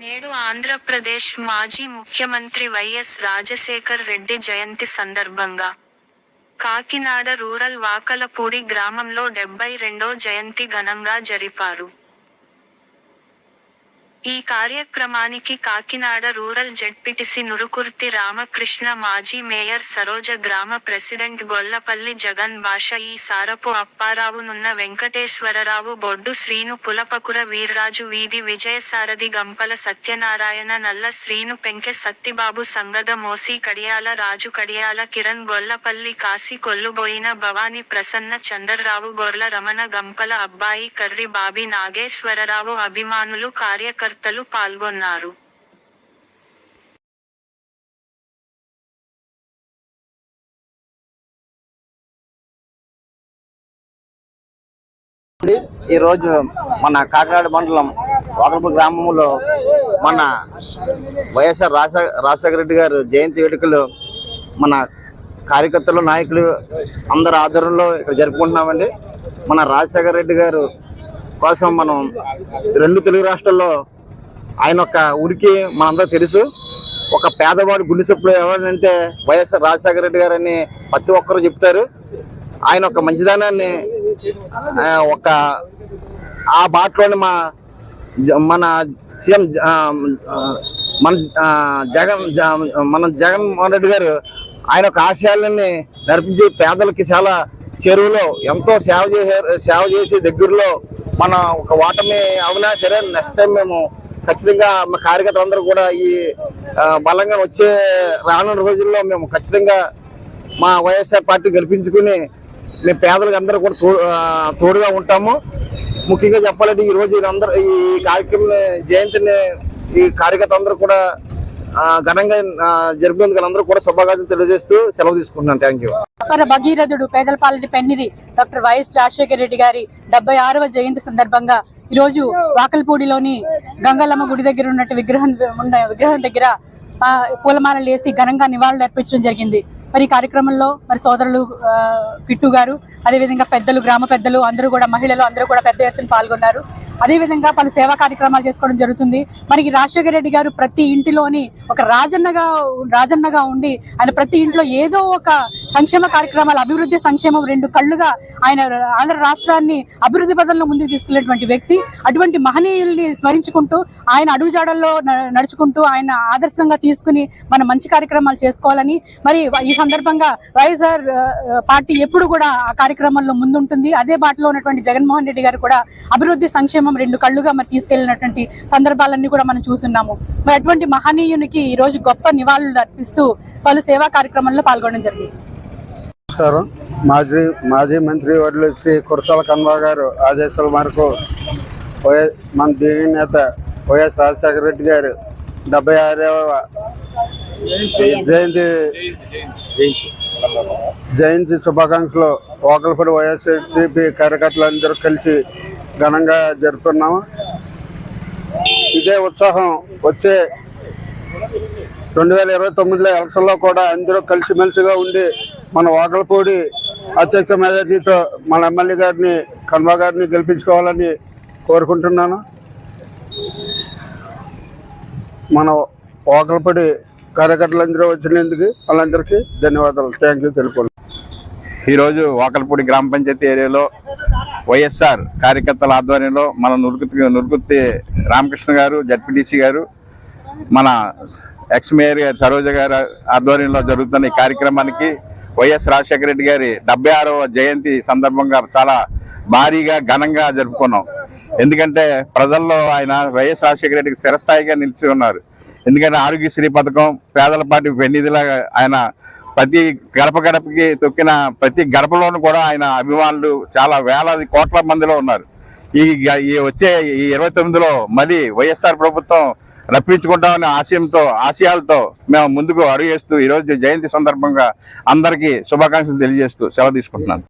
నేడు ఆంధ్రప్రదేశ్ మాజీ ముఖ్యమంత్రి వైఎస్ రాజశేఖర్ రెడ్డి జయంతి సందర్భంగా కాకినాడ రూరల్ వాకలపూడి గ్రామంలో డెబ్బై రెండో జయంతి ఘనంగా జరిపారు. ఈ కార్యక్రమానికి కాకినాడ రూరల్ జెడ్పీటీసీ నురుకుర్తి రామకృష్ణ మాజీ మేయర్ సరోజ గ్రామ ప్రెసిడెంట్ గొల్లపల్లి జగన్ భాష ఈ సారపు అప్పారావు నున్న వెంకటేశ్వరరావు బొడ్డు శ్రీను పులపకుర వీర్రాజు వీధి విజయసారథి గంపల సత్యనారాయణ నల్ల శ్రీను పెంకె సత్తిబాబు సంగద మోసి కడియాల రాజు కడియాల కిరణ్ గొల్లపల్లి కాశీ కొల్లుబోయిన భవాని ప్రసన్న చందర్రావు గొర్ల రమణ గంపల అబ్బాయి కర్రి బాబి నాగేశ్వరరావు అభిమానులు కార్యకర్తలు పాల్గొన్నారు. ఈరోజు మన కాకినాడ మండలం వాకలపూడి గ్రామంలో మన వైఎస్ఆర్ రాజ రాజశేఖర రెడ్డి గారు జయంతి వేడుకలు మన కార్యకర్తలు నాయకులు అందరి ఆధ్వర్యంలో ఇక్కడ జరుపుకుంటున్నామండి. మన రాజశేఖర రెడ్డి గారు కోసం మనం రెండు తెలుగు రాష్ట్రాల్లో ఆయన ఒక ఉరికి మనందరూ తెలుసు. ఒక పేదవాడు గుండె చప్పుడు ఎవరంటే వైఎస్ఆర్ రాజశేఖర రెడ్డి గారు అని ప్రతి ఒక్కరు చెప్తారు. ఆయన ఒక మంచిదానాన్ని ఒక ఆ బాటలోని మా మన సీఎం మన జగన్ జ- మన జగన్మోహన్ రెడ్డి గారు ఆయన ఒక ఆశయాలని నడిపించి పేదలకి చాలా చెరువులో ఎంతో సేవ చేసే సేవ చేసి దగ్గరలో మన ఒక ఓటమి అవునా సరే నెక్స్ట్ టైం మేము ఖచ్చితంగా మా కార్యకర్తలందరూ కూడా ఈ బలంగా వచ్చే రానున్న రోజుల్లో మేము ఖచ్చితంగా మా వైఎస్ఆర్ పార్టీ గెలిపించుకుని మేము పేదలకు అందరూ కూడా తోడు తోడుగా ఉంటాము. ముఖ్యంగా చెప్పాలంటే ఈ రోజు అందరూ ఈ కార్యక్రమం జయంతిని ఈ కార్యకర్త అందరూ కూడా ఘనంగా జరిపినందుకు అందరూ కూడా శుభాకాంక్షలు తెలియజేస్తూ సెలవు తీసుకుంటున్నాను. థ్యాంక్ యూ అపర భగీరథుడు పేదల పాలిటి పెన్నిది డాక్టర్ వైఎస్ రాజశేఖర రెడ్డి గారి డెబ్బై ఆరవ జయంతి సందర్భంగా ఈరోజు వాకల్పూడిలోని గంగలమ్మ గుడి దగ్గర ఉన్నట్టు విగ్రహం ఉన్న విగ్రహం దగ్గర ఆ, పూలమాలలు వేసి ఘనంగా నివాళులు అర్పించడం జరిగింది. మరి ఈ కార్యక్రమంలో మరి సోదరులు కిట్టు గారు అదేవిధంగా పెద్దలు గ్రామ పెద్దలు అందరూ కూడా మహిళలు అందరూ కూడా పెద్ద ఎత్తున పాల్గొన్నారు. అదేవిధంగా పలు సేవా కార్యక్రమాలు చేసుకోవడం జరుగుతుంది. మరి రాజశేఖర రెడ్డి గారు ప్రతి ఇంటిలోని ఒక రాజన్నగా రాజన్నగా ఉండి ఆయన ప్రతి ఇంట్లో ఏదో ఒక సంక్షేమ కార్యక్రమాలు అభివృద్ధి సంక్షేమం రెండు కళ్ళుగా ఆయన ఆంధ్ర రాష్ట్రాన్ని అభివృద్ధి పదంలో ముందుకు తీసుకెళ్ళేటువంటి వ్యక్తి. అటువంటి మహనీయుల్ని స్మరించుకుంటూ ఆయన అడుగుజాడల్లో న- నడుచుకుంటూ ఆయన ఆదర్శంగా తీసుకుని మనం మంచి కార్యక్రమాలు చేసుకోవాలని మరి ఈ సందర్భంగా వైఎస్ఆర్ పార్టీ ఎప్పుడు కూడా ఆ కార్యక్రమంలో ముందుంటుంది. అదే బాటలో ఉన్నటువంటి జగన్మోహన్ రెడ్డి గారు కూడా అభివృద్ధి సంక్షేమం రెండు కళ్ళుగా మరి తీసుకెళ్ళినటువంటి సందర్భాలన్నీ కూడా మనం చూస్తున్నాము. మరి అటువంటి మహనీయునికి ఈ రోజు గొప్ప నివాళులు అర్పిస్తూ పలు సేవా కార్యక్రమంలో పాల్గొనడం జరిగింది. నమస్కారం. మాజీ మాజీ మంత్రి వర్యులు శ్రీ కురసాల కన్వా గారు ఆదేశాల మేరకు వైఎస్ మన దీని నేత వైఎస్ రాజశేఖర రెడ్డి గారు డెబ్బై ఆరవ జయంతి జయంతి శుభాకాంక్షలు ఓకలపడి వైఎస్ఆర్సీపీ కార్యకర్తలందరూ కలిసి ఘనంగా జరుపుకున్నాము ఇదే ఉత్సాహం వచ్చే రెండు వేల ఇరవై తొమ్మిదిలో ఎలక్షన్లో కూడా అందరూ కలిసిమెలిసిగా ఉండి మన వాకలపూడి అత్యధిక మెజార్టీతో మన ఎమ్మెల్యే గారిని కన్వా గారిని గెలిపించుకోవాలని కోరుకుంటున్నాను. మన వాకలపూడి కార్యకర్తలందరూ వచ్చినందుకు వాళ్ళందరికీ ధన్యవాదాలు. థ్యాంక్ యూ తెలుపు ఈరోజు వాకలపూడి గ్రామ పంచాయతీ ఏరియాలో వైఎస్ఆర్ కార్యకర్తల ఆధ్వర్యంలో మన నురుకుతి నురుకుత్తి రామకృష్ణ గారు జడ్పీటీసీ గారు మన ఎక్స్ మేయర్ గారు సరోజ గారు ఆధ్వర్యంలో జరుగుతున్న ఈ కార్యక్రమానికి వైఎస్ రాజశేఖర రెడ్డి గారి డెబ్బై ఆరవ జయంతి సందర్భంగా చాలా భారీగా ఘనంగా జరుపుకున్నాం. ఎందుకంటే ప్రజల్లో ఆయన వైఎస్ రాజశేఖర రెడ్డికి స్థిరస్థాయిగా నిలిచి ఉన్నారు. ఎందుకంటే ఆరోగ్యశ్రీ పథకం పేదల పార్టీ పెన్నిధిలాగా ఆయన ప్రతి గడప గడపకి తొక్కిన ప్రతి గడపలోనూ కూడా ఆయన అభిమానులు చాలా వేలాది కోట్ల మందిలో ఉన్నారు. ఈ ఈ వచ్చే ఈ ఇరవై తొమ్మిదిలో మళ్ళీ వైఎస్ఆర్ ప్రభుత్వం రప్పించుకుంటామనే ఆశయంతో ఆశయాలతో మేము ముందుకు అడుగేస్తూ ఈరోజు జయంతి సందర్భంగా అందరికీ శుభాకాంక్షలు తెలియజేస్తూ సెలవు తీసుకుంటున్నాను.